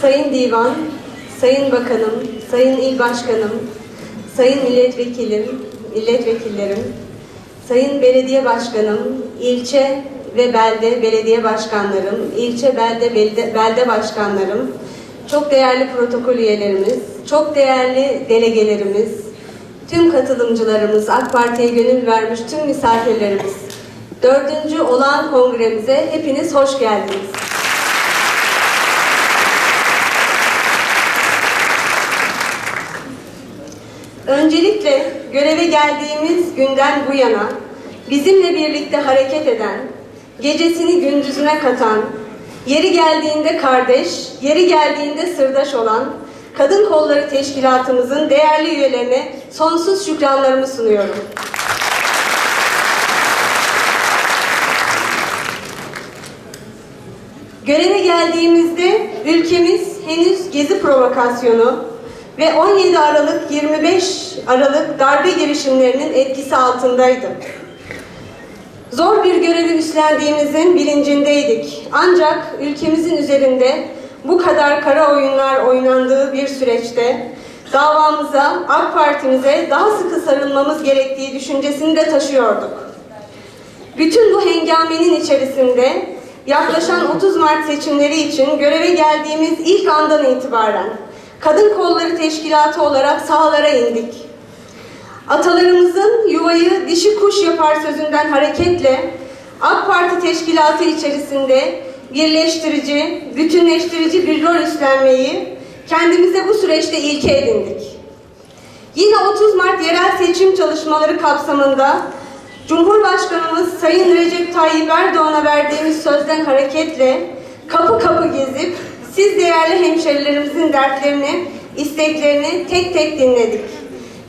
Sayın Divan, Sayın Bakanım, Sayın İl Başkanım, Sayın Milletvekilim, Milletvekillerim, Sayın Belediye Başkanım, ilçe ve belde belediye başkanlarım, ilçe belde belde, belde başkanlarım, çok değerli protokol üyelerimiz, çok değerli delegelerimiz, tüm katılımcılarımız, AK Parti'ye gönül vermiş tüm misafirlerimiz, dördüncü olağan kongremize hepiniz hoş geldiniz. Öncelikle göreve geldiğimiz günden bu yana bizimle birlikte hareket eden, gecesini gündüzüne katan, yeri geldiğinde kardeş, yeri geldiğinde sırdaş olan Kadın Kolları Teşkilatımızın değerli üyelerine sonsuz şükranlarımı sunuyorum. Göreve geldiğimizde ülkemiz henüz gezi provokasyonu ve 17 Aralık 25 Aralık darbe girişimlerinin etkisi altındaydı. Zor bir görevi üstlendiğimizin bilincindeydik. Ancak ülkemizin üzerinde bu kadar kara oyunlar oynandığı bir süreçte davamıza, AK Parti'mize daha sıkı sarılmamız gerektiği düşüncesini de taşıyorduk. Bütün bu hengamenin içerisinde yaklaşan 30 Mart seçimleri için göreve geldiğimiz ilk andan itibaren Kadın Kolları Teşkilatı olarak sahalara indik. Atalarımızın yuvayı dişi kuş yapar sözünden hareketle AK Parti Teşkilatı içerisinde birleştirici, bütünleştirici bir rol üstlenmeyi kendimize bu süreçte ilke edindik. Yine 30 Mart yerel seçim çalışmaları kapsamında Cumhurbaşkanımız Sayın Recep Tayyip Erdoğan'a verdiğimiz sözden hareketle kapı kapı gezip siz değerli hemşerilerimizin dertlerini, isteklerini tek tek dinledik.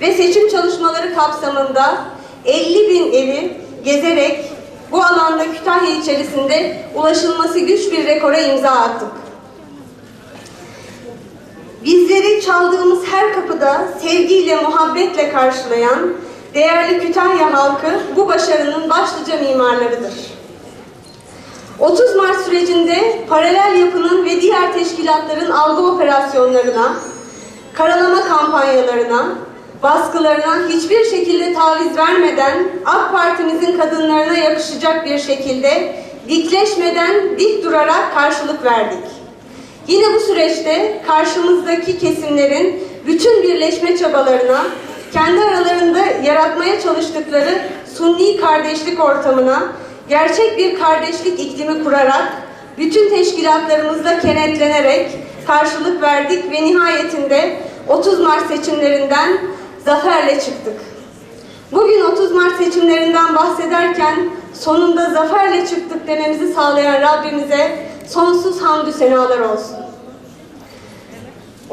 Ve seçim çalışmaları kapsamında 50 bin evi gezerek bu alanda Kütahya içerisinde ulaşılması güç bir rekora imza attık. Bizleri çaldığımız her kapıda sevgiyle, muhabbetle karşılayan değerli Kütahya halkı bu başarının başlıca mimarlarıdır. 30 Mart sürecinde paralel yapının ve diğer teşkilatların algı operasyonlarına, karalama kampanyalarına, baskılarına hiçbir şekilde taviz vermeden AK Parti'mizin kadınlarına yakışacak bir şekilde dikleşmeden dik durarak karşılık verdik. Yine bu süreçte karşımızdaki kesimlerin bütün birleşme çabalarına, kendi aralarında yaratmaya çalıştıkları sunni kardeşlik ortamına gerçek bir kardeşlik iklimi kurarak bütün teşkilatlarımızla kenetlenerek karşılık verdik ve nihayetinde 30 Mart seçimlerinden zaferle çıktık. Bugün 30 Mart seçimlerinden bahsederken sonunda zaferle çıktık dememizi sağlayan Rabbimize sonsuz hamdü senalar olsun.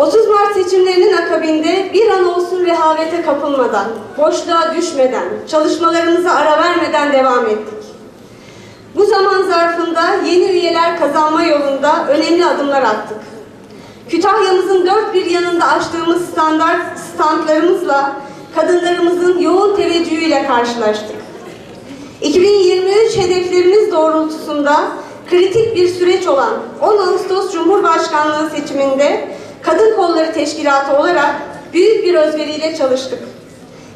30 Mart seçimlerinin akabinde bir an olsun rehavete kapılmadan, boşluğa düşmeden, çalışmalarımıza ara vermeden devam ettik. Bu zaman zarfında yeni üyeler kazanma yolunda önemli adımlar attık. Kütahya'mızın dört bir yanında açtığımız standart standlarımızla kadınlarımızın yoğun teveccühüyle karşılaştık. 2023 hedeflerimiz doğrultusunda kritik bir süreç olan 10 Ağustos Cumhurbaşkanlığı seçiminde Kadın Kolları Teşkilatı olarak büyük bir özveriyle çalıştık.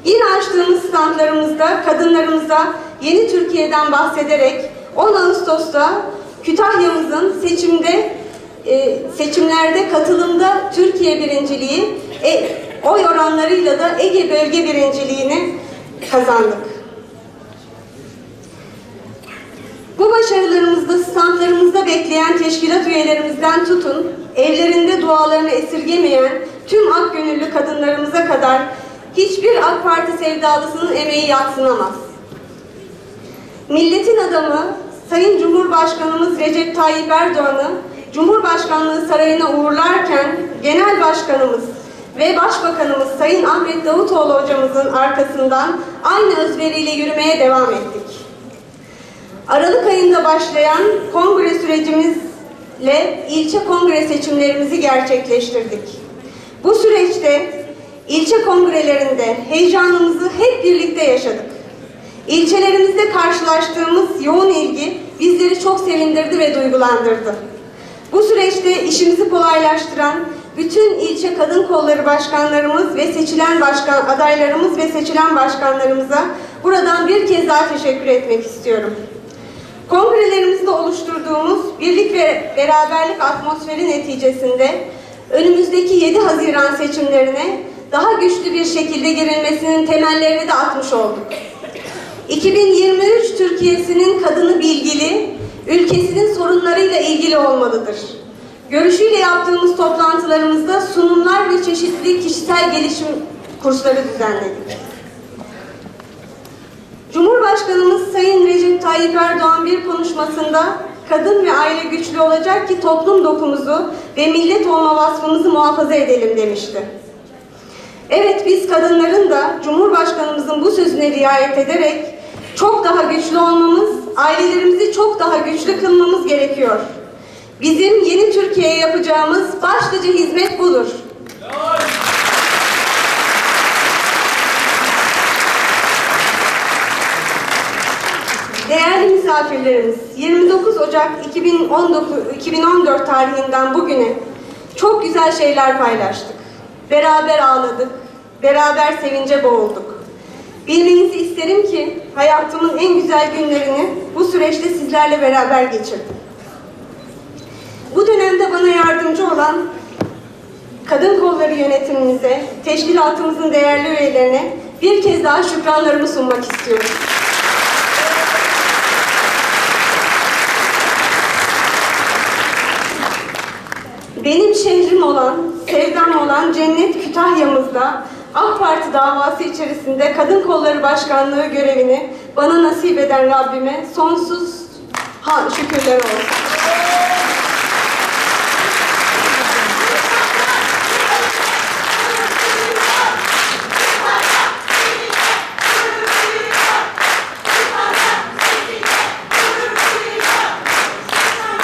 Yine açtığımız standlarımızda kadınlarımıza yeni Türkiye'den bahsederek 10 Ağustos'ta Kütahya'mızın seçimde e, seçimlerde katılımda Türkiye birinciliği, e, oy oranlarıyla da Ege bölge birinciliğini kazandık. Bu başarılarımızda standlarımızda bekleyen teşkilat üyelerimizden tutun, evlerinde dualarını esirgemeyen tüm ak gönüllü kadınlarımıza kadar hiçbir AK Parti sevdalısının emeği yatsınamaz. Milletin adamı Sayın Cumhurbaşkanımız Recep Tayyip Erdoğan'ı Cumhurbaşkanlığı sarayına uğurlarken Genel Başkanımız ve Başbakanımız Sayın Ahmet Davutoğlu hocamızın arkasından aynı özveriyle yürümeye devam ettik. Aralık ayında başlayan kongre sürecimizle ilçe kongre seçimlerimizi gerçekleştirdik. Bu süreçte ilçe kongrelerinde heyecanımızı hep birlikte yaşadık. İlçelerimizde karşılaştığımız yoğun ilgi bizleri çok sevindirdi ve duygulandırdı. Bu süreçte işimizi kolaylaştıran bütün ilçe kadın kolları başkanlarımız ve seçilen başkan adaylarımız ve seçilen başkanlarımıza buradan bir kez daha teşekkür etmek istiyorum. Kongrelerimizde oluşturduğumuz birlik ve beraberlik atmosferi neticesinde önümüzdeki 7 Haziran seçimlerine daha güçlü bir şekilde girilmesinin temellerini de atmış olduk. 2023 Türkiye'sinin kadını bilgili, ülkesinin sorunlarıyla ilgili olmalıdır. Görüşüyle yaptığımız toplantılarımızda sunumlar ve çeşitli kişisel gelişim kursları düzenledik. Cumhurbaşkanımız Sayın Recep Tayyip Erdoğan bir konuşmasında kadın ve aile güçlü olacak ki toplum dokumuzu ve millet olma vasfımızı muhafaza edelim demişti. Evet biz kadınların da Cumhurbaşkanımızın bu sözüne riayet ederek çok daha güçlü olmamız, ailelerimizi çok daha güçlü kılmamız gerekiyor. Bizim yeni Türkiye'ye yapacağımız başlıca hizmet budur. Değerli misafirlerimiz, 29 Ocak 2019, 2014 tarihinden bugüne çok güzel şeyler paylaştık. Beraber ağladık, beraber sevince boğulduk. Bilmenizi isterim ki hayatımın en güzel günlerini bu süreçte sizlerle beraber geçirdim. Bu dönemde bana yardımcı olan kadın kolları yönetimimize, teşkilatımızın değerli üyelerine bir kez daha şükranlarımı sunmak istiyorum. Benim şehrim olan, sevdam olan Cennet Kütahya'mızda AK Parti davası içerisinde Kadın Kolları Başkanlığı görevini bana nasip eden Rabbime sonsuz şükürler olsun.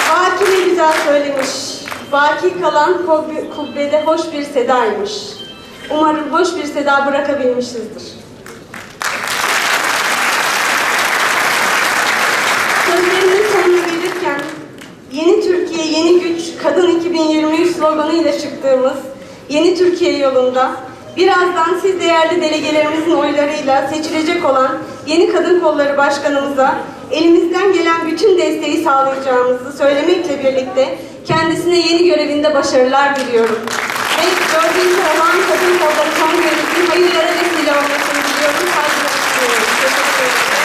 Baki ne güzel söylemiş. Baki kalan kubbe- kubbede hoş bir sedaymış. Umarım hoş bir seda bırakabilmişizdir. Sözlerimin sonuna gelirken Yeni Türkiye, Yeni Güç, Kadın 2023 sloganıyla çıktığımız Yeni Türkiye yolunda birazdan siz değerli delegelerimizin oylarıyla seçilecek olan yeni Kadın Kolları Başkanımıza elimizden gelen bütün desteği sağlayacağımızı söylemekle birlikte Kendisine yeni görevinde başarılar diliyorum. Ve dördüncü olan Kadın Kolları Kongresi'nin hayırlara vesile olmasını diliyorum. Saygılar diliyorum. Teşekkür ederim.